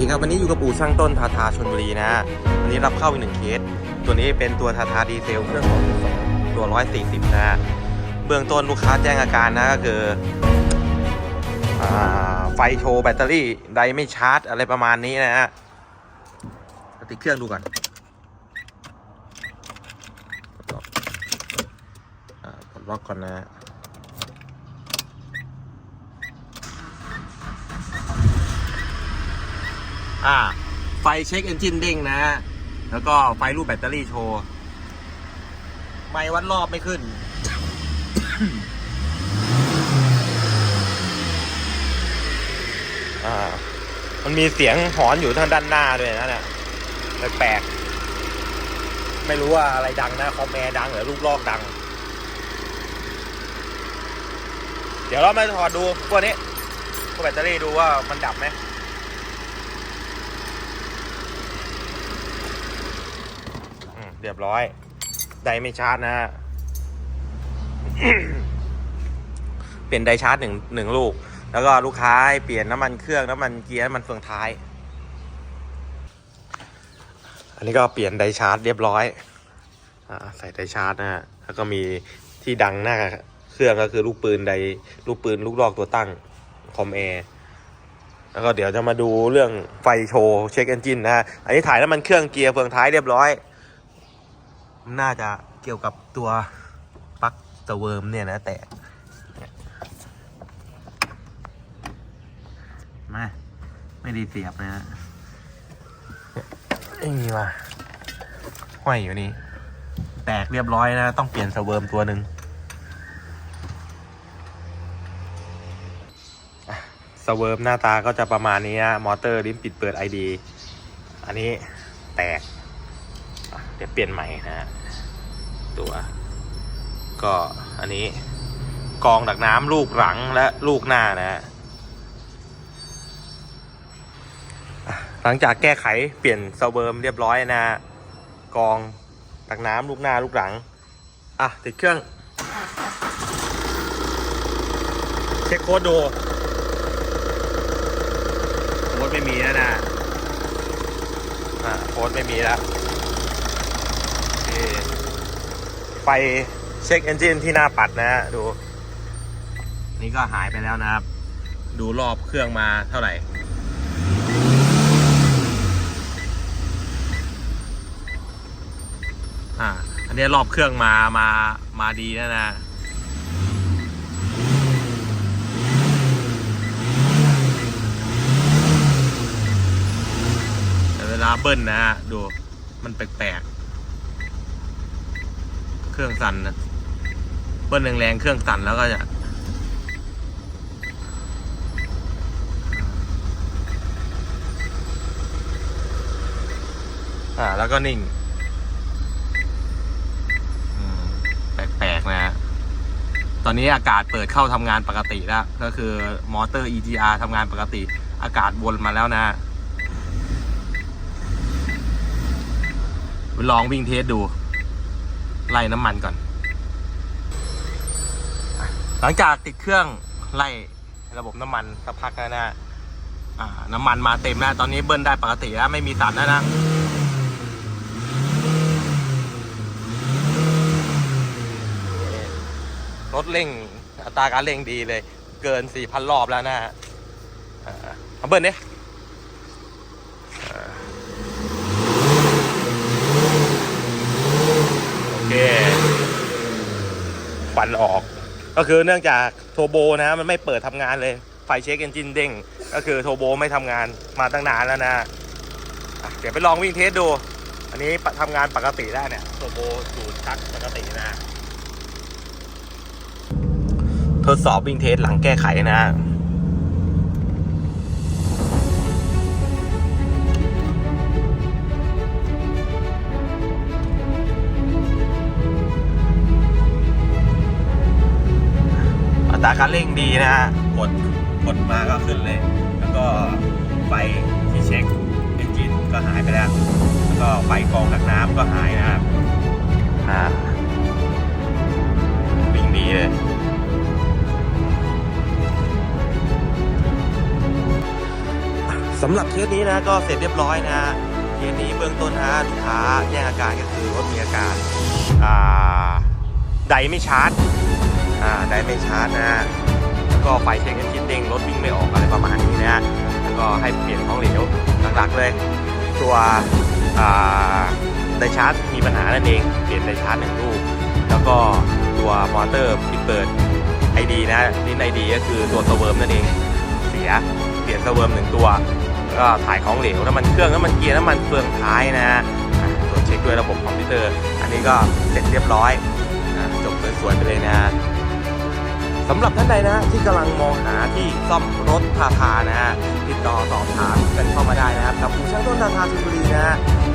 ดีครับวันนี้อยู่กับอู่ช่างต้นทาทาชนบุรีนะวันนี้รับเข้าอีกหนึ่งเคส ตัวนี้เป็นตัวทาทาดีเซลเครื่อง2ตัว 140 นะเบื้องต้นลูกค้าแจ้งอาการนะก็คือไฟโชว์แบตเตอรี่ไดไม่ชาร์จ อะไรประมาณนี้นะฮะติดเครื่องดูก่อนอปลดล็อกก่อนนะ อ่า ไฟเช็คเอนจินเด้งนะ แล้วก็ไฟรูปแบตเตอรี่โชว์ ไม่วัดรอบไม่ขึ้น อ่า มันมีเสียงหอนอยู่ทางด้านหน้าด้วยนะเนี่ยแปลกๆไม่รู้ว่าอะไรดังนะคอมแมร์ดังหรือลูกลอกดัง เดี๋ยวเรามาถอดดูพวกนี้พวกแบตเตอรี่ดูว่ามันดับไหม อืม เรียบร้อย ไดไม่ชาร์จนะฮะเปลี่ยนไดชาร์จหนึ่งหนึ่งลูก แล้วก็ลูกค้าเปลี่ยนน้ำมันเครื่องน้ำมันเกียร์น้ำมันเฟืองท้าย อันนี้ก็เปลี่ยนไดชาร์จเรียบร้อยอใส่ไดชาร์จนะฮะแล้วก็มีที่ดังหน้าเครื่องก็คือลูกปืนไดลูกปืนลูกลอกตัวตั้งคอมแอร์แล้วก็เดี๋ยวจะมาดูเรื่องไฟโชว์เช็คเอนจินนะฮะ อันนี้ถ่ายน้ำมันเครื่องเกียร์เฟืองท้ายเรียบร้อย น่าจะเกี่ยวกับตัวปลั๊กสเวิร์มเนี่ยนะแตกมาไม่ได้เสียบนะฮะเอ้ยมาห้อยอยู่นี่ แตกเรียบร้อยนะ ต้องเปลี่ยนสเวิร์มตัวหนึ่งสเวิร์มหน้าตาก็จะประมาณนี้ฮะมอเตอร์ลิ้นปิดเปิด ID อันนี้แตก เดี๋ยวเปลี่ยนใหม่นะฮะ ตัว ก็อันนี้กองดักน้ำลูกหลังและลูกหน้านะฮะหลังจากแก้ไขเปลี่ยนเซเวิร์มเรียบร้อยนะ กองดักน้ำลูกหน้าลูกหลัง อะ ติดเครื่อง เช็คโค้ดดูโค้ดไม่มีแล้วนะอ่าโค้ดไม่มีแล้วโอเค ไฟเช็คเอนจินที่หน้าปัดนะฮะดูนี่ก็หายไปแล้วนะครับ ดูรอบเครื่องมาเท่าไหร่ อ่า อันนี้รอบเครื่องมา มา มาดีแล้วนะ แต่เวลาเบิ้ลนะฮะ ดู มันแปลก เครื่องสั่นนะเบิ้ลแรงๆเครื่องสั่นแล้วก็จะอ่าแล้วก็นิ่งแปลกๆนะฮะตอนนี้อากาศเปิดเข้าทำงานปกติแล้ว ก็คือมอเตอร์ EGR ทำงานปกติ อากาศวนมาแล้วนะ ลองวิ่งเทสดู ไล่น้ำมันก่อน หลังจากติดเครื่องไล่ระบบน้ำมันสักพักแล้วนะน้ำมันมาเต็มแล้วตอนนี้เบิ้ลได้ปกติแล้วไม่มีสันแล้วนะรถเร่งอัตราการเร่งดีเลย เกิน 4,000 รอบแล้วนะฮะอ่าเอาเบิ้ลเนี่ย โอ เคควันออก ก็คือเนื่องจากโทโบนะมันไม่เปิดทำงานเลย ไฟเช็คเอนจินเด้ง ก็คือโทโบไม่ทำงานมาตั้งนานแล้วนะะเดี๋ยวไปลองวิ่งเทสดู อันนี้ทำงานปกติได้เนี่ยโทโบสูตรชักปกตินะ ทดสอบวิ่งเทสหลังแก้ไขนะาการเร่งดีนะฮะกดกดมาก็ขึ้นเลย แล้วก็ไฟที่เช็คเอนจินก็หายไปแล้ว แล้วก็ไฟกองดักน้ำก็หายนะครับอ่าวิ่งดีเลยสำหรับเคสนี้นะก็เสร็จเรียบร้อยนะฮะเคสนี้เบื้องต้นนะฮะลูกค้าแจ้งอาการก็คือรถมีอาการ อ่า ไดไม่ชาร์จ อ่าไดไม่ชาร์จนะฮะแล้วก็ไฟเช็คคิดเด้งรถวิ่งไม่ออกอะไรประมาณนี้นะฮะแล้วก็ให้เปลี่ยนของเหลวหลักๆเลย ตัวไดชาร์จมีปัญหานั่นเองเปลี่ยนไดชาร์จหนึ่งลูกแล้วก็ตัวมอเตอร์ปิดเปิดไอดีนะนี่ไอดีก็คือตัวสเวิร์มนั่นเองเสียเปลี่ยนสเวิร์มหนึ่งตัวก็ถ่ายของเหลวน้ำมันเครื่องน้ำมันเกียร์น้ำมันเฟืองท้ายนะฮะตรวจเช็คด้วยระบบคอมพิวเตอร์ อันนี้ก็เสร็จเรียบร้อยจบสวยๆไปเลยนะฮะ สำหรับท่านใดนะที่กำลังมองหาที่ซ่อมรถทาทานะฮะติดต่อสอบถามกันเข้ามาได้นะครับกับผู้ช่างต้นทาทาชลบุรีนะฮะ0